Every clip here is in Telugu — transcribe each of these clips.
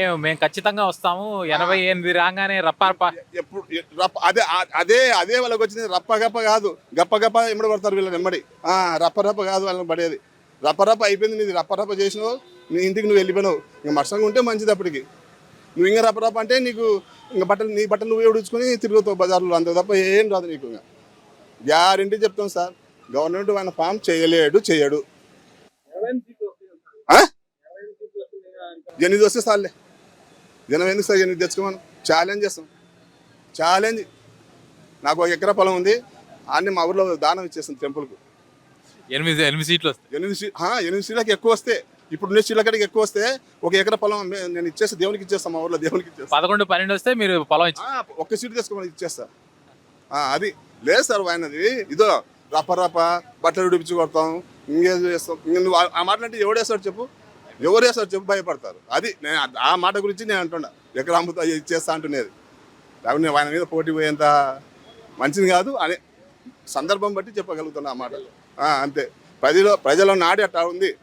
మేము- ఖచ్చితంగా వస్తాము. ఎనభై ఎనిమిది రాగానే రప్పారప్ప. ఎప్పుడు రప్ప అదే అదే అదే వాళ్ళకి వచ్చింది. రప్ప గప్ప కాదు. గప్ప గప్ప ఎమ్మడి పడతారు వీళ్ళని ఎమ్మడి. ఆ, రప్ప రప్ప కాదు వాళ్ళని పడేది. రప్ప రప్ప అయిపోయింది నీది. రప్ప రప్ప చేసినావు. నీ ఇంటికి నువ్వు వెళ్ళిపోయినావు. ఇంకా మర్సంగా ఉంటే మంచిది అప్పటికి. నువ్వు ఇంకా రప్ప రప్ప అంటే నీకు ఇంకా బట్టలు నీ బట్టలు నువ్వే ఉడుచుకొని తిరుగుతావు బజార్లో. అంతే తప్ప ఏం రాదు నీకు ఇంకా. గ్యారంటీ చెప్తాం సార్. గవర్నమెంట్ ఆయన ఫామ్ చేయలేడు చేయడు? ఎనిమిది వస్తే సార్లే జనం ఎందుకు సార్ ఎనిమిది తెచ్చుకోమను? ఛాలెంజ్ చేస్తాం. ఛాలెంజ్ నాకు ఒక ఎకరా పొలం ఉంది. అన్ని మా ఊర్లో దానం ఇచ్చేస్తాను టెంపుల్కు. ఎనిమిది ఎనిమిది సీట్లు వస్తాయి. ఎనిమిది సీ ఆ, ఎనిమిది సీట్లకి ఎక్కువ వస్తే ఇప్పుడు ఉండే సీట్ల కాడికి ఎక్కువ వస్తే ఒక ఎకరా పొలం నేను ఇచ్చేసి దేవునికి ఇచ్చేస్తాను మా ఊర్లో దేవునికి ఇచ్చేస్తాను పదకొండు పన్నెండు వస్తే మీరు పొలం ఒక్క సీట్ తెచ్చుకోమని ఇచ్చేస్తా. అది. లేదు సార్ ఆయనది. ఇదో రప రప బట్టలు ఉడిపించి కొడతాం. ఇంకేం చేస్తాం. ఇంక నువ్వు ఆ- ఆ మాటలంటే ఎవడేస్తాడు చెప్పు? ఎవరు వేస్తాడు చెప్పు భయపడతారు. అది నేను ఆ- మాట గురించి నేను అంటున్నా. ఎక్కడ అమ్ముతా ఇచ్చేస్తా అంటున్నది. కాబట్టి నేను ఆయన మీద పోటీ పోయేంత మంచిది కాదు అనే సందర్భం బట్టి చెప్పగలుగుతున్నా ఆ మాట. అంతే. ప్రజలు ప్రజల నాడి అట్టా ఉంది.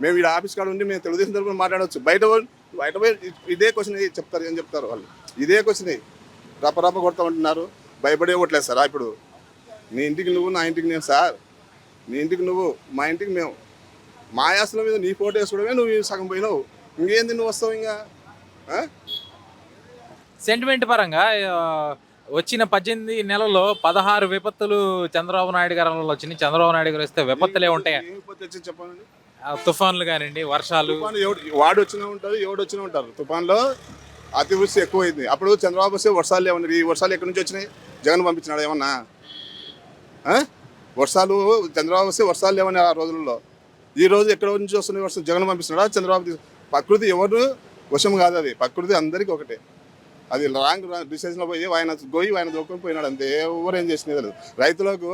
మేము ఇక్కడ ఆఫీస్ కాడ ఉండి మేము తెలుగుదేశం తరపున మాట్లాడవచ్చు బయట బయట పోయి ఇదే క్వశ్చన్ చెప్తారు ఏం చెప్తారు వాళ్ళు? ఇదే క్వశ్చన్ రప రప కొడతామంటున్నారు భయపడే ఓట్లేదు సార్ ఇప్పుడు. నీ ఇంటికి నువ్వు నా ఇంటికి నేను సార్. నీ ఇంటికి నువ్వు మా ఇంటికి మేము. మా యాసల మీద నీ ఫోటో వేసుకోవడమే నువ్వు సగం పోయినావు. ఇంకేంది నువ్వు వస్తావు ఇంకా? సెంటిమెంట్ పరంగా వచ్చిన పద్దెనిమిది నెలల్లో పదహారు విపత్తులు చంద్రబాబు నాయుడు గారి వచ్చినాయి. చంద్రబాబు నాయుడు గారు వస్తే విపత్తులే ఉంటాయి? వచ్చింది చెప్పండి. తుఫాన్లు కానివ్వండి వర్షాలు. వాడు వచ్చినా ఉంటారు ఎవడు వచ్చినా ఉంటారు. తుఫాన్లో అతివృష్టి ఎక్కువైంది. అప్పుడు చంద్రబాబు వస్తే వర్షాలు లేవన్నారు ఈ వర్షాలు ఎక్కడి నుంచి వచ్చినాయి? జగన్ పంపించినాడు ఏమన్నా? వర్షాలు చంద్రబాబు వస్తే వర్షాలు లేవని ఆ రోజుల్లో. ఈ రోజు ఎక్కడ నుంచి వస్తున్నాయి వర్షం జగన్ పంపిస్తున్నాడా? చంద్రబాబు ప్రకృతి ఎవరు? వశం కాదు అది. ప్రకృతి అందరికీ ఒకటే. అది రాంగ్ డిసిషన్లో పోయి ఆయన గోయి ఆయన దూకొని పోయినాడు అంతే. ఎవరు ఏం చేసినది లేదు రైతులకు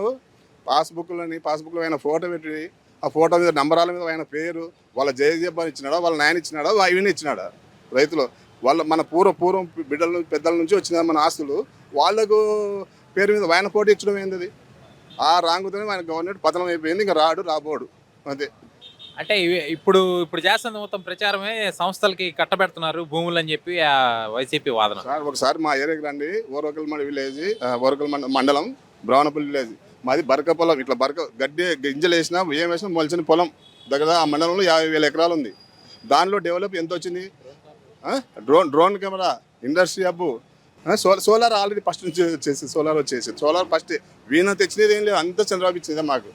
పాస్బుక్లని పాస్బుక్లో ఆయన ఫోటో పెట్టి ఆ ఫోటో మీద నంబరాల మీద ఆయన పేరు వాళ్ళ జయజీబాన్ ఇచ్చినాడా? వాళ్ళ నాయన ఇచ్చినాడా? ఇవన్నీ ఇచ్చినాడా? రైతులు. వాళ్ళ మన పూర్వ పూర్వం బిడ్డల నుంచి పెద్దల నుంచి వచ్చిన మన ఆస్తులు వాళ్ళకు పేరు మీద ఆయన ఫోటో ఇచ్చడం ఏంది ఆ రాంగుతోనే ఆయన గవర్నమెంట్ పతనం అయిపోయింది. ఇంకా రాడు రాబోడు. అంతే. అంటే ఇప్పుడు ఇప్పుడు చేస్తున్న మొత్తం ప్రచారమే సంస్థలకి కట్టబెడుతున్నారు భూములు అని చెప్పి వైసీపీ వాదన. సార్ ఒకసారి మా ఏరియాకి రండి. ఓరకల్మండ విలేజ్ ఓరకల్ మండలం బ్రహ్మణపల్లి విలేజ్. మాది బరక పొలం ఇట్లా బరక గడ్డి గింజలు వేసినా ఏం వేసినా మొలిచిన పొలం. దగ్గర ఆ మండలంలో యాభై వేల ఎకరాలు ఉంది. దానిలో డెవలప్ ఎంత వచ్చింది? Drone drone camera industry hub solar solar already first నుంచి వచ్చేసి సోలార్ వచ్చేసి సోలార్ ఫస్ట్ వీణ తెచ్చినది ఏం లేదు అంత చంద్రబాబు ఇచ్చిందే మాకు.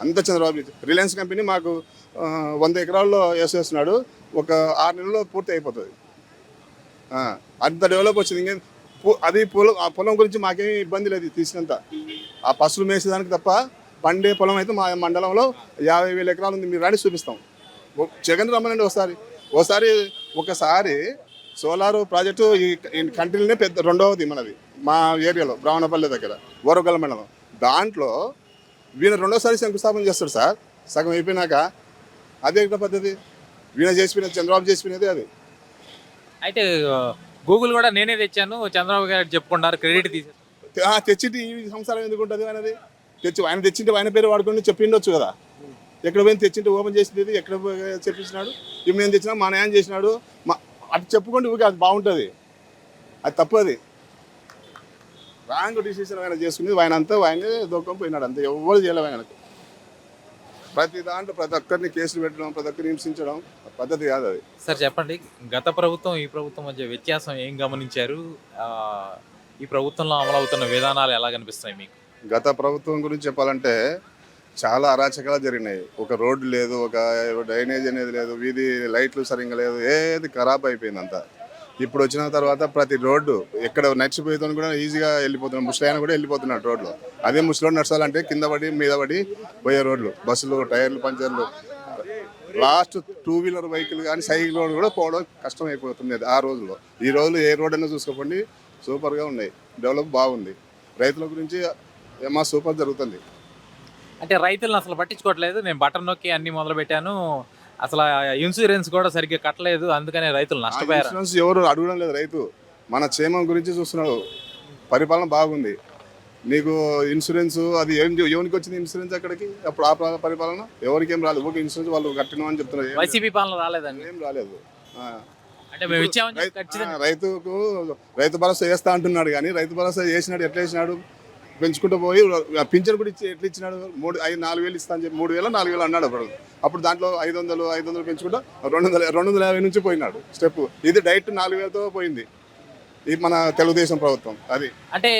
అంత చంద్రబాబు రిలయన్స్ కంపెనీ మాకు వంద ఎకరాల్లో వేసేస్తున్నాడు ఒక ఆరు నెలల్లో పూర్తి అయిపోతుంది. అంత డెవలప్ వచ్చింది. ఇంకా అది పొలం ఆ పొలం గురించి మాకేమీ ఇబ్బంది లేదు తీసినంత. ఆ పసులు మేసేదానికి తప్ప పండే పొలం అయితే మా మండలంలో యాభై వేల ఎకరాలు ఉంది. మీరు రాని చూపిస్తాం. ఓ- జగన్ రమ్మనండి ఒకసారి. ఒకసారి ఒకసారి సోలార్ ప్రాజెక్టు ఈ కంట్రీలోనే పెద్ద రెండవది మనది. మా ఏరియాలో బ్రాహ్మణపల్లి దగ్గర వరగల మండలం. దాంట్లో వీణ రెండోసారి శంకుస్థాపన చేస్తాడు సార్. సగం అయిపోయినాక అదే పద్ధతి? వీణ చేసిపోయినది చంద్రబాబు చేసిపోయినది అది. అయితే గూగుల్ కూడా నేనే తెచ్చాను చంద్రబాబు గారు చెప్పుకున్నారు క్రెడిట్ తీసే తె- ఆ, తెచ్చింటి ఈ సంసారం ఎందుకు ఉంటుంది ఆయనది తెచ్చి ఆయన తెచ్చింటే ఆయన పేరు వాడుకొని చెప్పిండొచ్చు కదా. ఎక్కడ పోయి తెచ్చింటే ఓపెన్ చేసింది ఎక్కడ చెప్పించినాడు ఇప్పుడు నేను తెచ్చినా మా న్యాయం చేసినాడు మా అది చెప్పుకోండి ఊరికే అది బాగుంటుంది. అది తప్పు అది. రాంగ్ డిసిషన్ ఆయన చేసుకునేది ఆయన అంతా ఆయనే దూకం పోయినాడు అంతే. ఎవరు చేయలేము ఆయనకు. ప్రతి దాంట్లో ప్రతి ఒక్కరిని కేసులు పెట్టడం ప్రతి ఒక్కరిని హింసించడం పద్ధతి కాదు అది. సార్ చెప్పండి. గత ప్రభుత్వం ఈ ప్రభుత్వం మధ్య వ్యత్యాసం ఏం గమనించారు? ఈ ప్రభుత్వంలో అమలవుతున్న విధానాలు ఎలా కనిపిస్తున్నాయి మీకు? గత ప్రభుత్వం గురించి చెప్పాలంటే చాలా అరాచకాలు జరిగినాయి. ఒక రోడ్డు లేదు ఒక డ్రైనేజ్ అనేది లేదు వీధి లైట్లు సరిగ్గా లేదు ఏది ఖరాబ్ అయిపోయింది అంతా ఇప్పుడు వచ్చిన తర్వాత ప్రతి రోడ్డు ఎక్కడ నడిచిపోయేదని కూడా ఈజీగా వెళ్ళిపోతున్నాడు. ముసలాయన కూడా వెళ్ళిపోతున్నాడు రోడ్లో. అదే ముసలిలో నడచాలంటే కింద పడి మీద పడి పోయే రోడ్లు. బస్సులు టైర్లు పంచర్లు. లాస్ట్ టూ వీలర్ వెహికల్ కానీ సైకిల్ రోడ్ కూడా పోవడం కష్టం అయిపోతుంది ఆ రోజుల్లో. ఈ రోజులు ఏ రోడ్ అయినా చూసుకోకండి సూపర్గా ఉన్నాయి. డెవలప్ బాగుంది. రైతుల గురించి ఏమో సూపర్ జరుగుతుంది. అంటే రైతులను అసలు పట్టించుకోవట్లేదు. నేను బటన్ నొక్కి అన్ని మొదలు పెట్టాను అసలు ఇన్సూరెన్స్ కూడా సరిగ్గా కట్టలేదు అందుకనే రైతులు నష్టపోయారు. ఇన్సూరెన్స్ ఎవరు అడగడం లేదు రైతు. మన క్షేమం గురించి చూస్తున్నాడు. పరిపాలన బాగుంది. నీకు ఇన్సూరెన్స్ అది ఏం ఎవరికి వచ్చింది ఇన్సూరెన్స్ అక్కడికి? అప్పుడు ఆ ప్ర- పరిపాలన? ఎవరికి ఏం రాలేదు. ఒక ఇన్సూరెన్స్ వాళ్ళు కట్టినాం అని చెప్తున్నారు. వైసీపీ పాలన రాలేదండి. ఏం రాలేదు. అంటే మేము ఇచ్చామని రైతుకు రైతు భరోసా వేస్తా అంటున్నాడు కానీ రైతు భరోసా చేసినాడు ఎట్లా వేసినాడు పెంచుకుంటూ పోయి పింఛన్ కూడా ఇచ్చి ఎట్లా ఇచ్చినాడు? మూడు ఐదు నాలుగు వేలు ఇస్తా అని చెప్పి మూడు వేలు నాలుగు వేలు అన్నాడు అప్పుడు. అప్పుడు దాంట్లో ఐదు వందలు ఐదు వందలు పెంచుకుంటూ రెండు వందల రెండు వందల యాభై నుంచి పోయినాడు స్టెప్. ఇది డైరెక్ట్ నాలుగు వేలతో పోయింది. ఇది మన తెలుగుదేశం ప్రభుత్వం అది. అంటే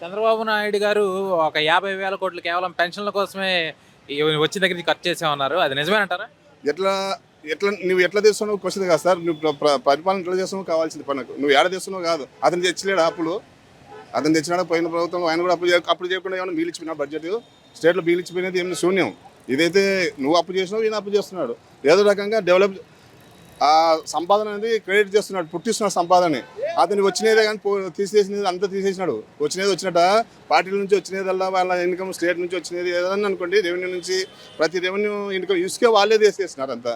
చంద్రబాబు నాయుడు గారు ఒక యాభై వేల కోట్లు కేవలం పెన్షన్ల కోసమే వచ్చిన దగ్గర ఖర్చు చేసామన్నారు అది నిజమేనంటారా ఎట్లా ఎట్లా నువ్వు ఎట్లా తెస్తున్నావు క్వశ్చన్ కాదు సార్. నువ్వు ప్ర- ప్ర- పరిపాలన ఎట్లా చేస్తున్నావు? కావాల్సింది పనుకు నువ్వు ఏడ తెస్తున్నావు కాదు. అతను తెచ్చలేడు అప్పులు. అతను తెచ్చినాడు పోయిన ప్రభుత్వం ఆయన కూడా అప్పు చే- అప్పుడు చేయకుండా ఏమైనా బిల్ ఇచ్చిపోయినా బడ్జెట్ స్టేట్లో బిల్ ఇచ్చిపోయినది ఏమైనా శూన్యం? ఇదైతే నువ్వు అప్పు చేసినావు ఈయన అప్పు చేస్తున్నాడు. ఏదో రకంగా డెవలప్ సంపాదన అనేది క్రెడిట్ చేస్తున్నాడు పుట్టిస్తున్నాడు సంపాదన అతను వచ్చినదే కానీ పో తీసేసినది అంతా తీసేసినాడు. వచ్చినది వచ్చినట పార్టీల నుంచి వచ్చినదల్లా వాళ్ళ ఇన్కమ్ స్టేట్ నుంచి వచ్చినది ఏదన్నా అనుకోండి రెవెన్యూ నుంచి ప్రతి రెవెన్యూ ఇన్కమ్ ఇసుకే వాళ్ళే తీసేసినారు అంతా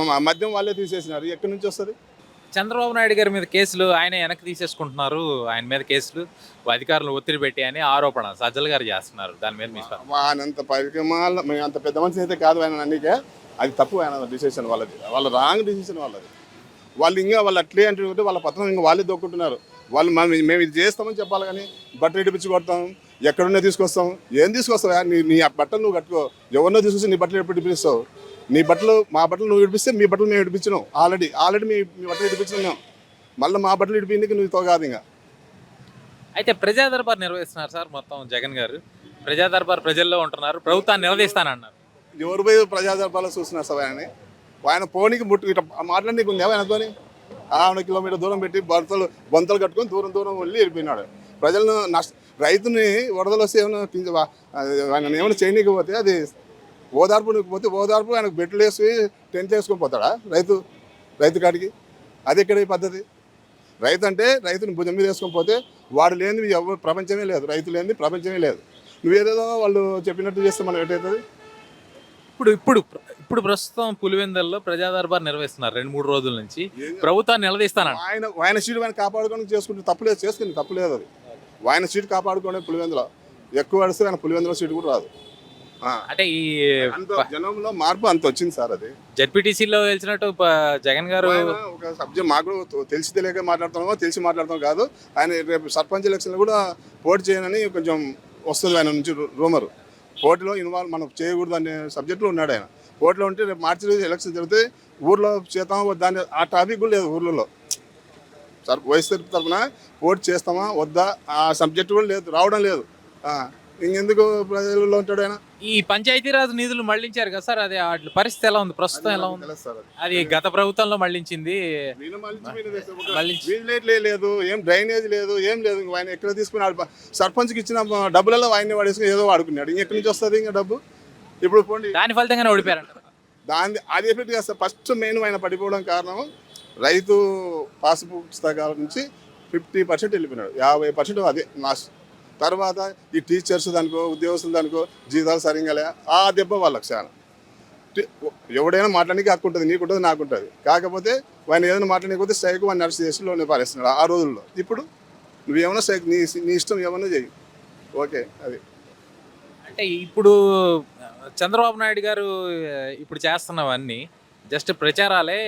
మ- మద్యం వాళ్ళే తీసేసినారు. ఎక్కడి నుంచి వస్తుంది? చంద్రబాబు నాయుడు గారి మీద కేసులు ఆయన వెనక్కి తీసేసుకుంటున్నారు. ఆయన మీద కేసులు అధికారులు ఒత్తిడి పెట్టి అని ఆరోపణ సజ్జల గారు చేస్తున్నారు. దాని మీద మీ స్పందన. వానంత మేము అంత పెద్ద మనిషి అయితే కాదు ఆయన అన్నికే అది తప్పు ఆయన డిసిషన్ వాళ్ళది. వాళ్ళ రాంగ్ డిసిషన్ వాళ్ళది. వాళ్ళు ఇంకా వాళ్ళు అట్లే అంటే వాళ్ళ పత్రం ఇంకా వాళ్ళే దొక్కుంటున్నారు. వాళ్ళు మేము ఇది చేస్తామని చెప్పాలి కానీ బట్టలు ఇడిపించి కొడతాం ఎక్కడున్నా తీసుకొస్తాం. ఏం తీసుకొస్తావు? నీ నీ ఆ బట్టలు నువ్వు కట్టుకో. ఎవరినో తీసుకొస్తే నీ బట్టలు ఎప్పుడు ఇడిపిస్తావు నీ బట్టలు మా బట్టలు నువ్వు ఇడిపిస్తే మీ బట్టలు మేము ఇడిపించినాం. ఆల్రెడీ ఆల్రెడీ మీ మీ బట్టలు ఇడిపించినాం మళ్ళీ మా బట్టలు ఇడిపించడానికి నువ్వు తో కాదు ఇంకా. అయితే ప్రజా దర్బార్ నిర్వహిస్తున్నారు సార్ మొత్తం జగన్ గారు. ప్రజా దర్బార్ ప్రజల్లో ఉంటున్నారు. ప్రభుత్వాన్ని నిలదీస్తానన్నారు. ఎవరు పోయి ప్రజాదర్బాలో చూస్తున్నారు సార్ ఆయనని? ఆయన పోనీకి ముట్టు ఇట్లా మాట్లాడనీకి ఉంది ఆయనతోని ఆమె కిలోమీటర్ దూరం పెట్టి బొంతలు బొంతలు కట్టుకొని దూరం దూరం వెళ్ళి వెళ్ళిపోయినాడు. ప్రజలను నష్ట రైతుని వరదలు వస్తే ఏమైనా ఆయన ఏమైనా చేయనీకపోతే అది ఓదార్పు పోతే ఓదార్పు ఆయనకు బెట్లు వేసి టెంట్ వేసుకొని పోతాడా రైతు రైతు కాడికి? అది ఎక్కడ ఈ పద్ధతి? రైతు అంటే రైతుని భుజం మీద వేసుకొని పోతే వాడు లేనిది ఎవరు ప్రపంచమే లేదు. రైతు లేనిది ప్రపంచమే లేదు. నువ్వేదేదో వాళ్ళు చెప్పినట్టు చేస్తే మనం ఎటవుతుంది ఇప్పుడు ఇప్పుడు ఇప్పుడు ప్రస్తుతం పులివెందల్లో ప్రజా దర్బార్ నిర్వహిస్తున్నారు రెండు మూడు రోజుల నుంచి. ప్రభుత్వాన్ని నిలదీస్తానంట. ఆయన ఆయన సీటు ఆయన కాపాడుకొని చేసుకుంటే తప్పులేదు చేసుకుని తప్పులేదు అది. ఆయన సీటు కాపాడుకోవడం పులివెందులో. ఎక్కువ అడిస్తే ఆయన పులివెందులో సీటు కూడా రాదు. అంటే ఈ జనంలో మార్పు అంత వచ్చింది సార్ అది. జడ్పీటీసీలో గెలిచినట్టు జగన్ గారు ఒక సబ్జెక్ట్ మాకు తెలిసి తెలియక మాట్లాడుతున్నామో తెలిసి మాట్లాడతాం కాదు. ఆయన రేపు సర్పంచ్ ఎలక్షన్లో కూడా పోటీ చేయనని కొంచెం వస్తుంది ఆయన నుంచి రూమరు. పోటీలో ఇన్వాల్వ్ మనం చేయకూడదు అనే సబ్జెక్ట్లో ఉన్నాడు ఆయన. పోటీలో ఉంటే రేపు మార్చి రోజు ఎలక్షన్ జరిగితే ఊర్లో వద్దా అనే ఆ టాపిక్ కూడా లేదు ఊర్లలో. సార్ వైఎస్ఆర్ తరఫున పోటీ చేస్తామా వద్దా ఆ సబ్జెక్ట్ కూడా లేదు రావడం లేదు. ఇంకెందుకు ప్రజల్లో ఉంటాడు ఆయన? ఈ పంచాయతీరాజ్ నిధులు మళ్ళించారు కదా సార్? అది వాటి పరిస్థితి ఎలా ఉంది? ప్రస్తుతం ఎలా ఉంది? అది. గత ప్రభుత్వంలో మళ్ళించింది. లేదు ఏం డ్రైనేజ్ లేదు ఏం లేదు. ఆయన ఎక్కడ తీసుకున్నాడు? సర్పంచ్కి ఇచ్చిన డబ్బులలో ఆయన వాడేసుకుని ఏదో వాడుకున్నాడు. ఇంకెక్కడి నుంచి వస్తుంది ఇంకా డబ్బు? ఇప్పుడు పోండి. దాని ఫలితంగానే ఓడిపోయారంట. దాని అది ఎఫెక్ట్ చేస్తే ఫస్ట్ మెయిన్ ఆయన పడిపోవడం కారణం రైతు పాస్ పుస్తకాల నుంచి ఫిఫ్టీ పర్సెంట్ వెళ్ళిపోయినాడు. యాభై పర్సెంట్ అదే లాస్ట్. తర్వాత ఈ టీచర్స్ దానికో ఉద్యోగస్తులు దానికో జీతాలు సరిగ్గా లే ఆ దెబ్బ వాళ్ళకి చాలా. ఎవడైనా మాట్లాడడానికి హక్కు ఉంటుంది నీకుంటుంది నాకుంటుంది నాకు ఉంటుంది. కాకపోతే వాడిని ఏదైనా మాట్లాడకపోతే స్ట్రైక్ వాడిని నడిచి చేసి లోనే పారేస్తున్నాడు ఆ రోజుల్లో. ఇప్పుడు నువ్వేమైనా స్ట్రైక్ నీ నీ ఇష్టం ఏమన్నా చెయ్యి. ఓకే అది. అంటే ఇప్పుడు చంద్రబాబు నాయుడు గారు ఇప్పుడు చేస్తున్నవన్నీ జస్ట్ ప్రచారాలే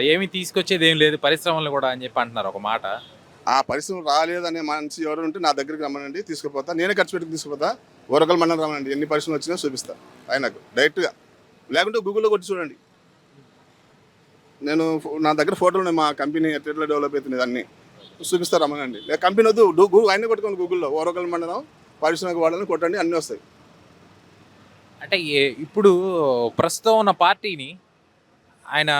ఏమి ప్ర- తీసుకొచ్చేది ఏం లేదు పరిశ్రమలు కూడా అని చెప్పి అంటున్నారు ఒక మాట. ఆ పరిశ్రమ రాలేదనే మనిషి ఎవరు ఉంటే నా దగ్గరికి రమ్మనండి తీసుకుపోతా. నేనే ఖర్చు పెట్టి తీసుకుపోతా. వరకల్ మండలం రమ్మనండి. ఎన్ని పరిశ్రమలు వచ్చినా చూపిస్తా. ఆయనకు డైరెక్ట్గా లేకుంటే గూగుల్లో కొట్టి చూడండి. నేను ఫో- నా దగ్గర ఫోటోలు ఉన్నాయి మా కంపెనీ ఎట్లా డెవలప్ అవుతుంది అన్ని. చూపిస్తారు రమ్మనండి. లేక కంపెనీ వద్దు. గూగుల్ గూ- ఆయనే కొట్టుకోండి గూగుల్లో ఓరకల్ మండలం పారిశ్రామిక వాళ్ళని కొట్టండి అన్నీ వస్తాయి. అంటే ఇప్పుడు ప్రస్తుతం ఉన్న పార్టీని ఆయన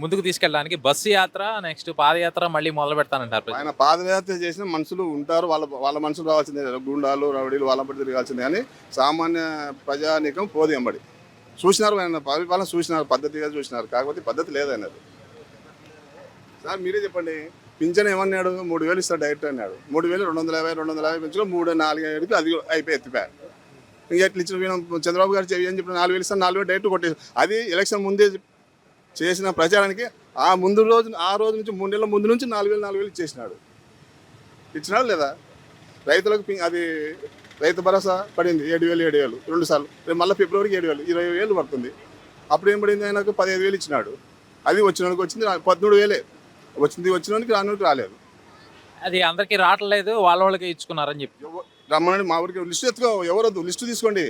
ముందుకు తీసుకెళ్ళడానికి బస్సు యాత్ర నెక్స్ట్ పాదయాత్ర మళ్ళీ మొదలు పెడతానంటారు ఆయన పాదయాత్ర చేసిన మనుషులు ఉంటారు. వాళ్ళ వాళ్ళ మనుషులు రావాల్సిందే. గుండాలు రౌడీలు వాళ్ళ పడి తిరగాల్సిందే. కానీ సామాన్య ప్రజానీకం పోదు ఎంబడి చూసినారు ఆయన పరిపాలన చూసినారు. పద్ధతిగా చూసినారు. కాకపోతే పద్ధతి లేదన్నది సార్ మీరే చెప్పండి. పింఛన్ ఏమన్నాడు? మూడు వేలు ఇస్తాడు డైరెక్ట్ అన్నాడు. మూడు వేలు రెండు వందల యాభై రెండు వందల యాభై పెంచులో మూడు నాలుగు ఏడుకి అది అయిపోయి ఎత్తిపోయారు ఇంకా ఎట్లా ఇచ్చిన చంద్రబాబు గారు చెవి అని చెప్పిన నాలుగు వేలు ఇస్తాను నాలుగు వేలు డైరెక్ట్ కొట్టేసి. అది ఎలక్షన్ ముందే చేసిన ప్రచారానికి ఆ ముందు రోజు ఆ రోజు నుంచి మూడు నెలల ముందు నుంచి నాలుగు వేలు నాలుగు వేలు ఇచ్చేసినాడు. ఇచ్చినాడు లేదా? రైతులకు అది రైతు భరోసా పడింది ఏడు వేలు ఏడు వేలు రెండు సార్లు. రేపు మళ్ళీ ఫిబ్రవరికి ఏడు వేలు ఇరవై వేలు పడుతుంది. అప్పుడు ఏం పడింది ఆయనకు? పదిహేను వేలు ఇచ్చినాడు. అది వచ్చినోడికి వచ్చింది పద్మూడు వేలే. వచ్చింది వచ్చినోడికి రానోడికి రాలేదు. అది అందరికీ రావట్లేదు వాళ్ళ వాళ్ళకి ఇచ్చుకున్నారని చెప్పి. రమ్మనండి మా ఊరికి లిస్టు ఎత్తుకో ఎవరొద్దు లిస్టు తీసుకోండి.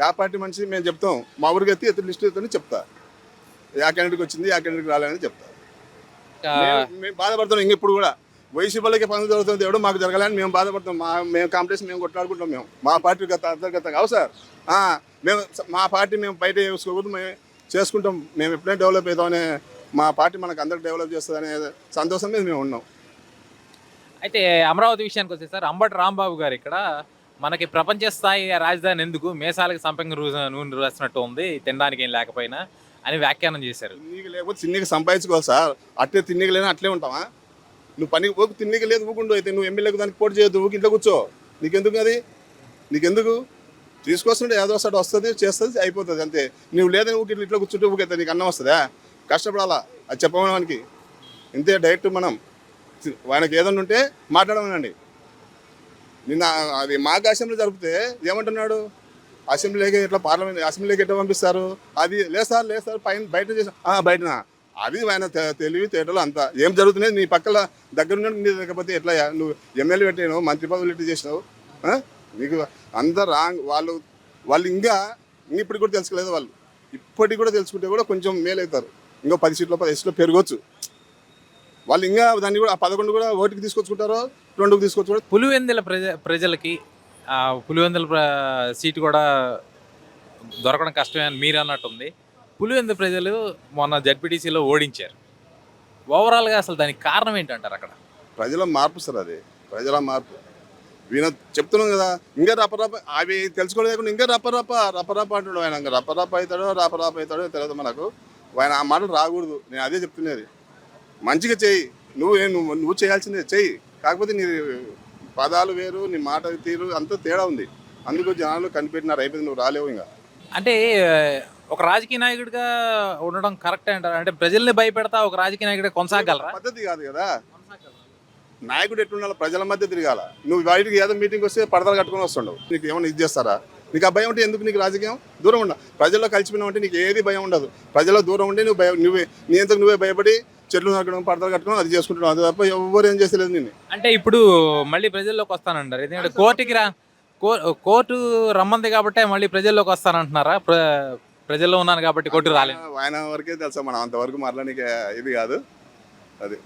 యా పార్టీ మనిషి మేము చెప్తాం మా ఊరికి ఎత్తి ఎత్తి లిస్టు ఎత్తని చెప్తా. క్యాండిడేట్కి వచ్చింది యా క్యాండిడేట్కి రాలేదని చెప్తా ఆ, మేము- బాధపడుతున్నాం ఇంక ఇప్పుడు కూడా. వైసీపీలకి పనులు జరుగుతుంది ఎవడో మాకు జరగాలని మేము బాధపడుతున్నాం. మా మేము కాంపిటీషన్ మేము కొట్లాడుకుంటాం మేము. మా పార్టీ గత అంతర్గతంగా అవు సార్. ఆ, మేము మా పార్టీ మేము బయట చేసుకోకూడదు మేము చేసుకుంటాం. మేము ఎప్పుడైనా డెవలప్ అవుతామనే మా పార్టీ మనకు అందరికి డెవలప్ చేస్తుందనే సంతోషం మీద మేము ఉన్నాం. అయితే అమరావతి విషయానికి వస్తే సార్ అంబటి రాంబాబు గారు ఇక్కడ మనకి ప్రపంచ స్థాయి రాజధాని ఎందుకు? మేసాలకి సంపంగ నూనె రాసినట్టు ఉంది తినడానికి ఏం లేకపోయినా. అని వ్యాఖ్యానం చేశారు. తిన్నికి లేకపోతే తిన్నికి సంపాదించుకోవాలి సార్. అట్లే తిన్నికి లేని అట్లే ఉంటావా? నువ్వు పనికి పోకు తిన్నికి లేదు ఊకుండు అయితే నువ్వు ఎమ్మెల్యేకు దానికి పోటీ చేయొద్దు ఊకి ఇంట్లో కూర్చో. నీకెందుకు అది? నీకెందుకు? తీసుకొస్తుంటే ఏదో ఒకసారి వస్తుంది చేస్తుంది అయిపోతుంది అంతే. నువ్వు లేదని ఊకి ఇట్లా కూర్చుంటే ఊకైతే నీకు అన్నం వస్తుందా? కష్టపడాలా? అది చెప్పమనడానికి ఇంతే డైరెక్ట్ మనం. ఆయనకి ఏదన్నా ఉంటే మాట్లాడమనండి. నిన్న అది మాకు కాశంలో జరిపితే ఏమంటున్నాడు? అసెంబ్లీకి ఎట్లా పార్లమెంట్ అసెంబ్లీకి ఎట్లా పంపిస్తారు? అది లేదు సార్ లేదు సార్ పైన బయట చేసా ఆ, బయటనా? అది ఆయన తెలివి తేటలు అంతా. ఏం జరుగుతున్నాయి? నీ పక్కల దగ్గర నుండి నీ లేకపోతే ఎట్లా నువ్వు ఎమ్మెల్యే పెట్టినావు మంత్రి పదవులు ఎట్లా చేసినావు నీకు అంత రాంగ్ వాళ్ళు వాళ్ళు ఇంకా ఇప్పుడు కూడా తెలుసుకోలేదు వాళ్ళు. ఇప్పటికి కూడా తెలుసుకుంటే కూడా కొంచెం మేలవుతారు ఇంకో పది సీట్లు పది సీట్లు పెరగవచ్చు వాళ్ళు ఇంకా దాన్ని కూడా ఆ పదకొండు కూడా ఓటుకి తీసుకొచ్చుకుంటారో రెండుకి తీసుకొచ్చుకుంటారు పులివెందుల ప్రజ ప్రజలకి పులివెందుల ప్ర- సీటు కూడా దొరకడం కష్టమే అని మీరు అన్నట్టుంది. పులివెందు ప్రజలు మొన్న జడ్పీటీసీలో ఓడించారు. ఓవరాల్గా అసలు దానికి కారణం ఏంటంటారు అక్కడ? ప్రజల మార్పు సార్ అది. ప్రజల మార్పు. వీణ చెప్తున్నాం కదా ఇంకా రపరప అవి తెలుసుకోలేకుండా ఇంకా రపరప రపరప అంటాడు ఆయన. ఇంకా రపరప అవుతాడో రపరప అవుతాడో తెలియదు మనకు. ఆయన ఆ మాటలు రాకూడదు. నేను అదే చెప్తున్నది. మంచిగా చెయ్యి నువ్వు నువ్వు నువ్వు చేయాల్సిందే. చెయ్యి కాకపోతే నీ పదాలు వేరు నీ మాట తీరు అంతా తేడా ఉంది. అందుకు జనాలు కనిపెట్టినారు అయిపోయింది నువ్వు రాలేవు ఇంకా. అంటే ఒక రాజకీయ నాయకుడిగా ఉండడం కరెక్ట్ అంటారు? అంటే ప్రజల్ని భయపెడతా ఒక రాజకీయ నాయకుడిగా కొనసాగలరా? పద్ధతి కాదు కదా. నాయకుడు ఎట్లుండాలి ప్రజల మధ్య తిరగాల. నువ్వు బయటికి ఏదో మీటింగ్ వస్తే పడతలు కట్టుకొని వస్తుండవు. నీకు ఏమైనా ఇది చేస్తారా? నీకు ఆ భయం ఉంటే ఎందుకు నీకు రాజకీయం? దూరం ఉండ. ప్రజల్లో కలిసిపోయినావు అంటే నీకు ఏది భయం ఉండదు. ప్రజల్లో దూరం ఉండి నువ్వు భయం నువ్వే నీ ఎంతకు నువ్వే భయపడి చెట్లు నరకడం పడతలు కట్టుకోవడం అది చేసుకుంటున్నావు అది తప్ప ఎవరు ఏం చేసలేదు నేను అంటే ఇప్పుడు మళ్ళీ ప్రజల్లోకి వస్తానంటారు. ఎందుకంటే కోర్టుకి రా కోర్టు రమ్మంది కాబట్టే మళ్ళీ ప్రజల్లోకి వస్తానంటున్నారా? ప్ర ప్రజల్లో ఉన్నాను కాబట్టి కోర్టు రాలేదు ఆయన వరకే తెలుసా మనం అంతవరకు మాట్లాడడానికి ఇది కాదు. అది